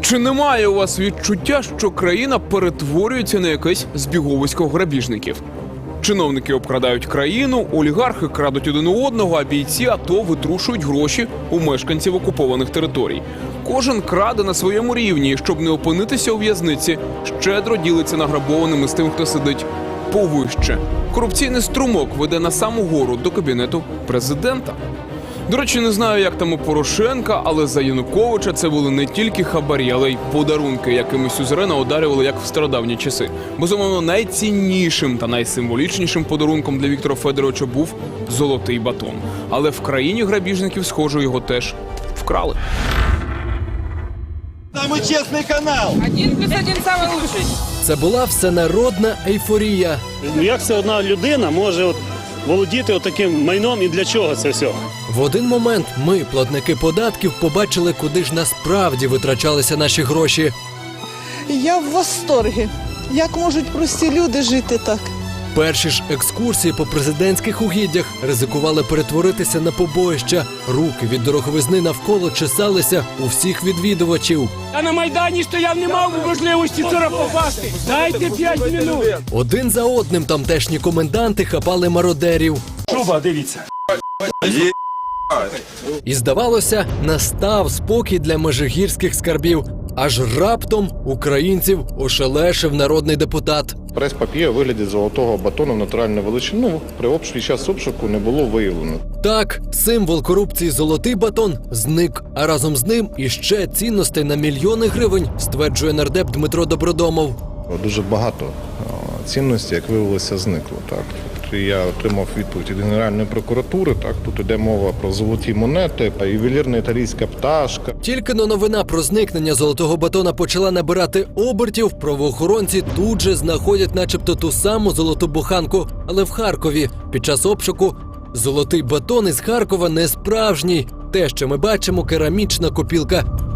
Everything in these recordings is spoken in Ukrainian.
Чи немає у вас відчуття, що країна перетворюється на якесь збіговисько грабіжників? Чиновники обкрадають країну, олігархи крадуть один у одного, а бійці АТО витрушують гроші у мешканців окупованих територій. Кожен краде на своєму рівні, і щоб не опинитися у в'язниці, щедро ділиться награбованими з тим, хто сидить повище. Корупційний струмок веде на саму гору до кабінету президента. До речі, не знаю, як там у Порошенка, але за Януковича це були не тільки хабарі, але й подарунки, якими сюзерена одарювали як в стародавні часи. Безумовно, найціннішим та найсимволічнішим подарунком для Віктора Федоровича був золотий батон. Але в країні грабіжників, схоже, його теж вкрали. Самый честный канал. Один плюс один самый лучший. Це була всенародна ейфорія. Ну як це одна людина може от володіти отаким таким майном і для чого це все? В один момент ми, платники податків, побачили, куди ж насправді витрачалися наші гроші. Я в восторгі. Як можуть прості люди жити так? Перші ж екскурсії по президентських угіддях ризикували перетворитися на побоїща. Руки від дороговизни навколо чесалися у всіх відвідувачів. Я на Майдані стояв, не мав можливості туди попасти. Дайте 5 минут. Один за одним тамтешні коменданти хапали мародерів. Шуба, дивіться. І здавалося, настав спокій для межигірських скарбів. Аж раптом українців ошелешив народний депутат. Прес-папір у вигляді золотого батону натуральну величину при обшуку під час обшуку не було виявлено. Так, символ корупції золотий батон зник, а разом з ним іще цінностей на мільйони гривень, стверджує нардеп Дмитро Добродомов. Дуже багато цінності, цінностей, як виявилося, зникло. Так я отримав відповідь від Генеральної прокуратури. Так тут іде мова про золоті монети, ювелірна італійська пташка. Тільки но новина про зникнення золотого батона почала набирати обертів. Правоохоронці тут же знаходять, начебто, ту саму золоту буханку, але в Харкові під час обшуку золотий батон із Харкова не справжній. Те, що ми бачимо, керамічна копілка.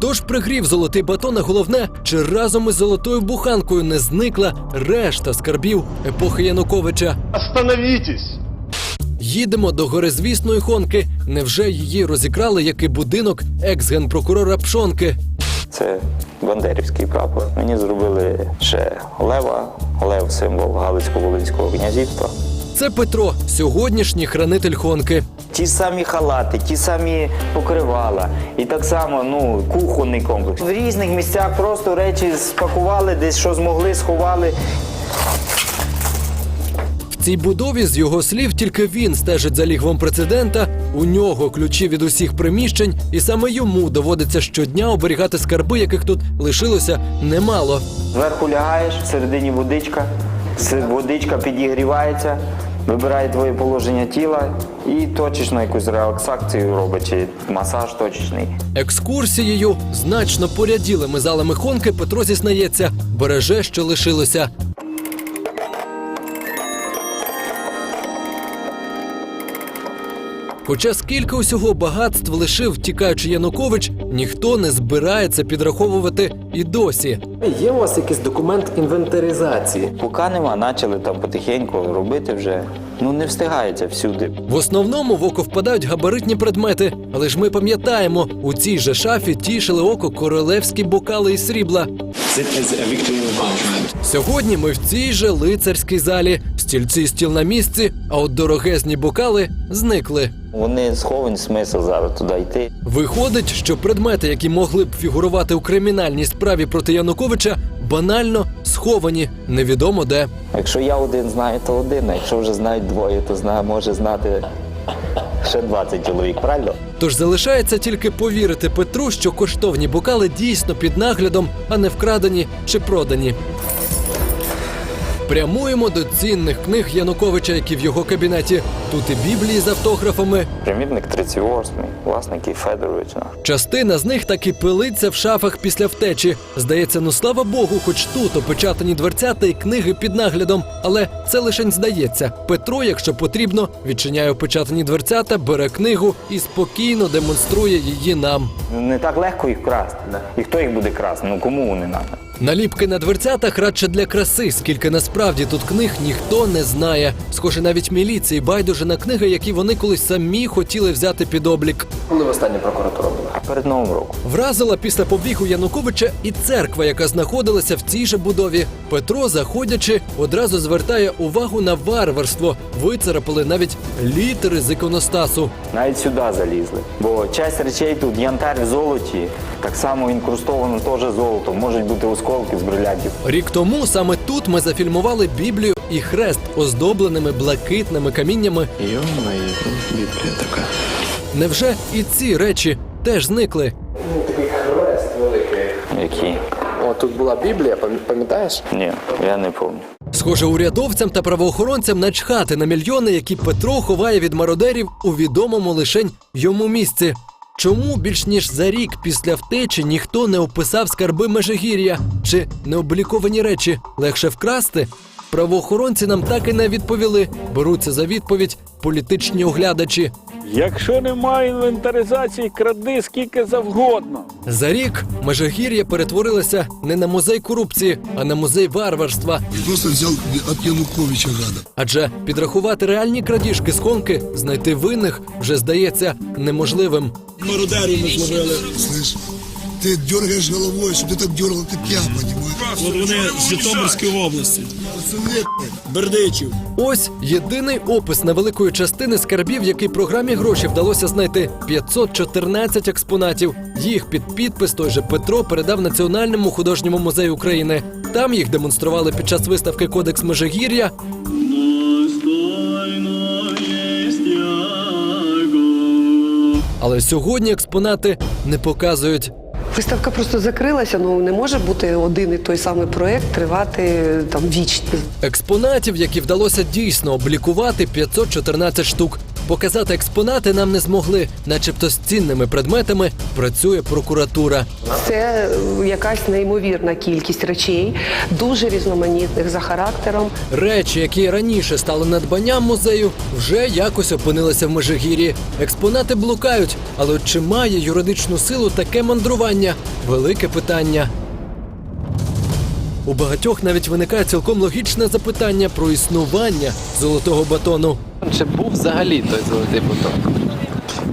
Хто ж пригрів золотий батон, а головне, чи разом із золотою буханкою не зникла решта скарбів епохи Януковича? Остановитесь. Їдемо до горизвісної Хонки. Невже її розікрали, як і будинок екс-генпрокурора Пшонки? Це Бандерівський прапор. Мені зробили ще лева, лев символ Галицько-Волинського князівства. Це Петро, сьогоднішній хранитель Хонки. Ті самі халати, ті самі покривала. І так само ну, кухонний комплекс. В різних місцях просто речі спакували, десь що змогли, сховали. В цій будові, з його слів, тільки він стежить за лігвом прецедента. У нього ключі від усіх приміщень, і саме йому доводиться щодня оберігати скарби, яких тут лишилося немало. Зверху лягаєш, всередині водичка, водичка підігрівається, вибирає твоє положення тіла і точечно якусь релаксацію робить, чи масаж точечний. Екскурсією значно поряділими залами Хонки Петро зізнається, береже, що лишилося. Хоча скільки усього багатств лишив, тікаючи Янукович, ніхто не збирається підраховувати і досі. Є у вас якийсь документ інвентаризації? Поки нема, почали там потихеньку робити вже. Ну не встигається всюди. В основному в око впадають габаритні предмети, але ж ми пам'ятаємо, у цій же шафі тішили око королевські бокали із срібла. Сьогодні ми в цій же лицарській залі. Стільці стіл на місці, а от дорогезні бокали зникли. Вони сховані смисл зараз туди йти. Виходить, що предмети, які могли б фігурувати у кримінальній справі проти Януковича, банально сховані невідомо де. Якщо я один знаю, то один. А якщо вже знають двоє, то знає, може знати ще 20 чоловік, правильно? Тож залишається тільки повірити Петру, що коштовні бокали дійсно під наглядом, а не вкрадені чи продані. Прямуємо до цінних книг Януковича, які в його кабінеті. Тут і біблії з автографами. Примірник 38, власник і Федорович. ну. Частина з них так і пилиться в шафах після втечі. Здається, ну слава Богу, хоч тут опечатані дверцята і книги під наглядом. Але це лишень здається. Петро, якщо потрібно, відчиняє опечатані дверцята, бере книгу і спокійно демонструє її нам. Не так легко їх красти. І хто їх буде красти? Ну кому вони треба? Наліпки на дверцятах радше для краси, скільки насправді тут книг ніхто не знає. Схоже, навіть міліції байдуже на книги, які вони колись самі хотіли взяти під облік. Коли востаннє прокуратура була? Перед Новим роком. Вразила після побігу Януковича і церква, яка знаходилася в цій же будові. Петро, заходячи, одразу звертає увагу на варварство. Вицарапали навіть літери з іконостасу. Навіть сюди залізли. Бо часть речей тут янтарь в золоті, так само інкрустовано теж золото. Можуть бути осколки з брилянтів. Рік тому саме тут ми зафільмували Біблію і хрест, оздобленими блакитними каміннями. Ё-моё, Библия такая. Невже і ці речі теж зникли? Такий хрест великий. Які? О, тут була Біблія, пам- пам'ятаєш? Ні, я не пам'ятаю. Схоже, урядовцям та правоохоронцям начхати на мільйони, які Петро ховає від мародерів у відомому лишень йому місці. Чому більш ніж за рік після втечі ніхто не описав скарби Межигір'я чи необліковані речі легше вкрасти? Правоохоронці нам так і не відповіли. Беруться за відповідь політичні оглядачі. Якщо немає інвентаризації, кради скільки завгодно. За рік Межигір'я перетворилося не на музей корупції, а на музей варварства. Просто взял от Януковича гада. Адже підрахувати реальні крадіжки з конки, знайти винних вже здається неможливим. Мародеры мы зловили. Слышь, ты дергаешь головой, что ты так дергал, ты пьян, понимаешь? От вони з Житомирської області. Пацаны, Бердичів. Ось єдиний опис невеликої частини скарбів, який програмі гроші вдалося знайти 514 експонатів. Їх під підпис той же Петро передав Національному художньому музею України. Там їх демонстрували під час виставки Кодекс Межигір'я. Але сьогодні експонати не показують. Виставка просто закрилася. Ну не може бути один і той самий проект тривати там вічно. Експонатів, які вдалося дійсно облікувати 514 штук. Показати експонати нам не змогли, начебто з цінними предметами працює прокуратура. Це якась неймовірна кількість речей, дуже різноманітних за характером. Речі, які раніше стали надбанням музею, вже якось опинилися в Межигір'ї. Експонати блукають, але чи має юридичну силу таке мандрування? Велике питання. У багатьох навіть виникає цілком логічне запитання про існування золотого батону. Чи був взагалі той золотий поток?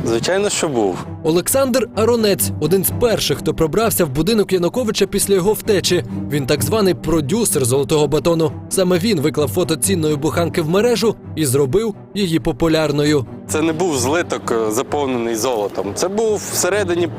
Звичайно, що був. Олександр Аронець один з перших, хто пробрався в будинок Януковича після його втечі. Він так званий продюсер золотого батону. Саме він виклав фото цінної буханки в мережу і зробив її популярною. Це не був злиток е, заповнений золотом. Це був всередині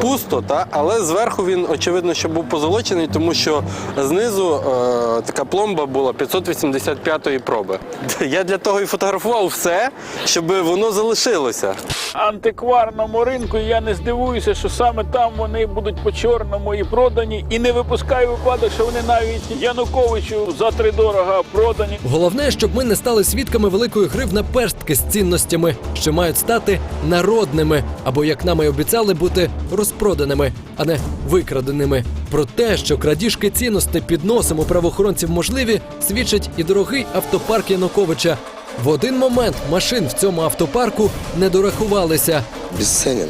пусто, та але зверху він очевидно, що був позолочений, тому що знизу е, така пломба була 585-ї проби. Я для того і фотографував все, щоб воно залишилося. Антикварному ринку я не здивуюся, що саме там вони будуть по чорному і продані. І не випускаю випадок, що вони навіть Януковичу за три дорога продані. Головне, щоб ми не стали свідками великої гри в наперстки з цінностями, що мають стати народними, або як нам і обіцяли бути розпроданими, а не викраденими. Про те, що крадіжки цінностей під носом у правоохоронців можливі, свідчить і дорогий автопарк Януковича. В один момент машин в цьому автопарку не дорахувалися. Бесценен.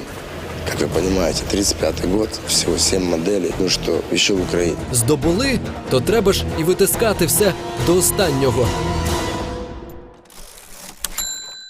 Как вы понимаете, 35-й год, всего 7 моделей. Ну что, еще в Украине. Здобули, то треба ж і витискати все до останнього.